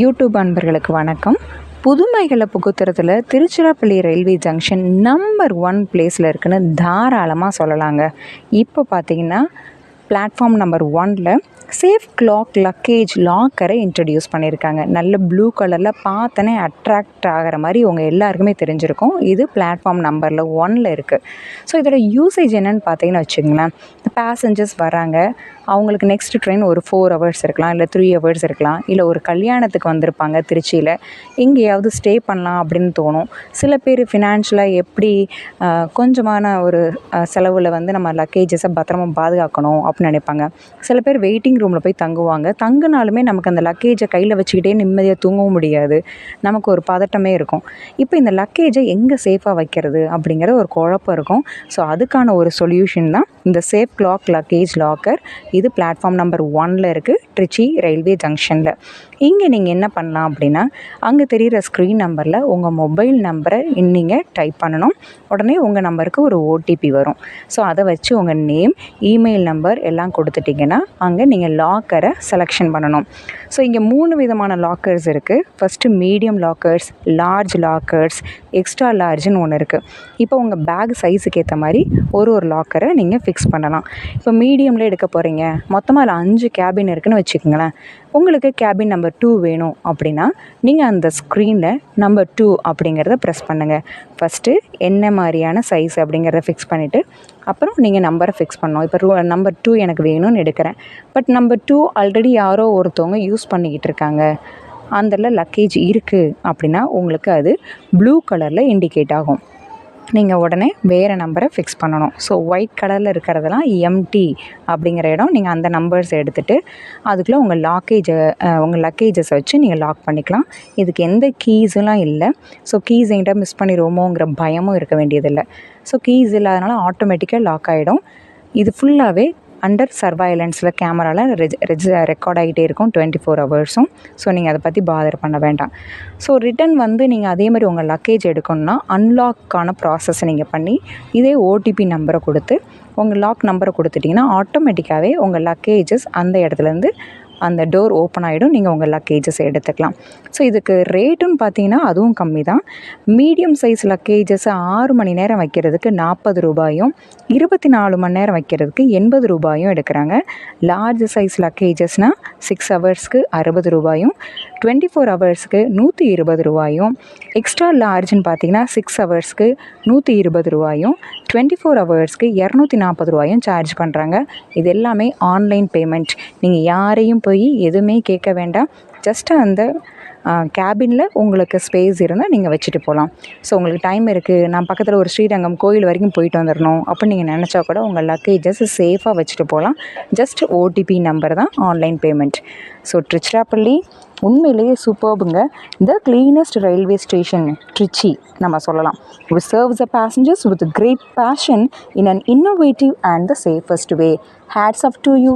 YouTube அன்பர்களுக்கு வணக்கம். புதுமைகளை புகுத்துறதுல Tiruchirappalli railway junction number one பிளேஸில் இருக்குன்னு தாராளமாக சொல்லலாங்க. இப்போ பார்த்தீங்கன்னா பிளாட்ஃபார்ம் நம்பர் ஒனில் சேஃப் கிளாக் லக்கேஜ் லாக்கரை இன்ட்ரடியூஸ் பண்ணியிருக்காங்க நல்ல ப்ளூ கலரில் பார்த்தனே அட்ராக்ட் ஆகிற மாதிரி உங்கள் எல்லாருக்குமே தெரிஞ்சிருக்கும். இது பிளாட்ஃபார்ம் நம்பரில் ஒனில் இருக்குது ஸோ இதோட யூசேஜ் என்னன்னு பார்த்தீங்கன்னு வச்சுங்களேன் பேசஞ்சர்ஸ் வராங்க. அவங்களுக்கு நெக்ஸ்ட் ட்ரெயின் ஒரு ஃபோர் ஹவர்ஸ் இருக்கலாம் இல்லை த்ரீ ஹவர்ஸ் இருக்கலாம் இல்லை ஒரு கல்யாணத்துக்கு வந்திருப்பாங்க திருச்சியில். எங்கேயாவது ஸ்டே பண்ணலாம் அப்படின்னு தோணும். சில பேர் ஃபினான்ஷியலாக எப்படி கொஞ்சமான ஒரு செலவில் வந்து நம்ம லக்கேஜஸை பத்திரமா பாதுகாக்கணும் அப்படின்னு நினைப்பாங்க. சில பேர் வெயிட்டிங் ரூமில் போய் தங்குவாங்க. தங்குனாலுமே நமக்கு அந்த லக்கேஜை கையில் வச்சுக்கிட்டே நிம்மதியாக தூங்கவும் முடியாது. நமக்கு ஒரு பதட்டமே இருக்கும். இப்போ இந்த லக்கேஜை எங்கே சேஃபாக வைக்கிறது அப்படிங்கிற ஒரு குழப்பம் இருக்கும். ஸோ அதுக்கான ஒரு சொல்யூஷன் தான் இந்த சேஃப் கிளாக் லக்கேஜ் லாக்கர் இது பிளாட்ஃபார்ம் நம்பர் ஒனில் இருக்குது ட்ரிச்சி ரயில்வே ஜங்ஷனில் இங்கே நீங்கள் என்ன பண்ணலாம் அப்படின்னா அங்கே தெரிகிற ஸ்க்ரீன் நம்பரில் உங்கள் மொபைல் நம்பரை நீங்கள் டைப் பண்ணணும். உடனே உங்கள் நம்பருக்கு ஒரு ஓடிபி வரும். ஸோ அதை வச்சு உங்கள் நேம் இமெயில் நம்பர் எல்லாம் கொடுத்துட்டிங்கன்னா அங்கே நீங்கள் லாக்கரை செலெக்ஷன் பண்ணணும். ஸோ இங்கே மூணு விதமான லாக்கர்ஸ் இருக்குது first medium lockers large lockers extra லார்ஜ்னு ஒன்று இருக்குது இப்போ உங்கள் பேக் சைஸுக்கு ஏற்ற மாதிரி ஒரு ஒரு லாக்கரை நீங்கள் ஃபிக்ஸ் பண்ணலாம். இப்போ மீடியமில் எடுக்க போகிறீங்க மொத்தமாக அதில் அஞ்சு கேபின் இருக்குதுன்னு வச்சுக்கோங்களேன். உங்களுக்கு கேபின் நம்பர் டூ வேணும் அப்படின்னா நீங்கள் அந்த ஸ்க்ரீனில் நம்பர் டூ அப்படிங்கிறத ப்ரெஸ் பண்ணுங்கள் ஃபஸ்ட்டு என்ன மாதிரியான சைஸ் அப்படிங்கிறத ஃபிக்ஸ் பண்ணிவிட்டு அப்புறம் நீங்கள் நம்பரை ஃபிக்ஸ் பண்ணோம் இப்போ ரூ நம்பர் டூ எனக்கு வேணும்னு எடுக்கிறேன். பட் நம்பர் டூ ஆல்ரெடி யாரோ ஒருத்தவங்க யூஸ் பண்ணிக்கிட்டு இருக்காங்க. அந்த லக்கேஜ் இருக்குது அப்படின்னா உங்களுக்கு அது ப்ளூ கலரில் இண்டிகேட் ஆகும். நீங்கள் உடனே வேறு நம்பரை ஃபிக்ஸ் பண்ணணும். ஸோ ஒயிட் கலரில் இருக்கிறதெல்லாம் எம்டி அப்படிங்கிற இடம் நீங்கள் அந்த நம்பர்ஸ் எடுத்துகிட்டு அதுக்குள்ளே உங்கள் லாக்கேஜை உங்கள் லக்கேஜஸை வச்சு நீங்கள் லாக் பண்ணிக்கலாம். இதுக்கு எந்த கீஸுலாம் இல்லை. ஸோ கீஸ் என்கிட்ட மிஸ் பண்ணிடுவோமோங்கிற பயமும் இருக்க வேண்டியதில்லை. ஸோ கீஸ் இல்லாதனால ஆட்டோமேட்டிக்காக லாக் ஆகிடும் இது ஃபுல்லாகவே அண்டர் சர்வைலன்ஸில் கேமராவில் ரெஜ் ரெஜ் ரெக்கார்ட் ஆகிட்டே இருக்கும் டுவெண்ட்டி ஃபோர் ஹவர்ஸும் ஸோ நீங்கள் அதை பற்றி பாதர் பண்ண வேண்டாம். ஸோ ரிட்டன் வந்து நீங்கள் அதே மாதிரி உங்கள் லக்கேஜ் எடுக்கணும்னா அன்லாக்கான ப்ராசஸை நீங்கள் பண்ணி இதே ஓடிபி நம்பரை கொடுத்து உங்கள் லாக் நம்பரை கொடுத்துட்டிங்கன்னா ஆட்டோமேட்டிக்காகவே உங்கள் லக்கேஜஸ் அந்த இடத்துலேருந்து அந்த டோர் ஓப்பன் ஆகிடும் நீங்கள் உங்கள் லக்கேஜஸ் எடுத்துக்கலாம். ஸோ இதுக்கு ரேட்டுன்னு பார்த்தீங்கன்னா அதுவும் கம்மி தான் மீடியம் சைஸ் லக்கேஜஸ் ஆறு மணி நேரம் வைக்கிறதுக்கு நாற்பது ரூபாயும் இருபத்தி நாலு மணி நேரம் வைக்கிறதுக்கு எண்பது ரூபாயும் எடுக்கிறாங்க. லார்ஜ் சைஸ் லக்கேஜஸ்னால் சிக்ஸ் ஹவர்ஸ்க்கு அறுபது ரூபாயும் டுவெண்ட்டி ஃபோர் ஹவர்ஸ்க்கு நூற்றி இருபது ரூபாயும் எக்ஸ்ட்ரா லார்ஜ்னு பார்த்தீங்கன்னா சிக்ஸ் ஹவர்ஸ்க்கு நூற்றி இருபது ரூபாயும் டுவெண்ட்டி ஃபோர் ஹவர்ஸ்க்கு இரநூத்தி நாற்பது ரூபாயும் சார்ஜ் பண்ணுறாங்க இது எல்லாமே ஆன்லைன் பேமெண்ட் நீங்கள் யாரையும் போய் எதுவுமே கேட்க வேண்டாம். ஜஸ்ட் அந்த கேபினில் உங்களுக்கு ஸ்பேஸ் இருந்தால் நீங்கள் வச்சுட்டு போகலாம் ஸோ உங்களுக்கு டைம் இருக்குது நான் பக்கத்தில் ஒரு ஸ்ரீரங்கம் கோயில் வரைக்கும் போயிட்டு வந்துடணும் அப்படின்னு நீங்கள் நினச்சா கூட உங்கள் லக்கேஜஸ் சேஃபாக வச்சுட்டு போகலாம் ஜஸ்ட் ஓடிபி நம்பர் தான் ஆன்லைன் பேமெண்ட் ஸோ ட்ரிச்சிராப்பள்ளி உண்மையிலேயே சூப்பர்புங்க the cleanest railway station Trichy நம்ம சொல்லலாம். Which serves a passengers with great passion in an innovative and the safest way hats up to you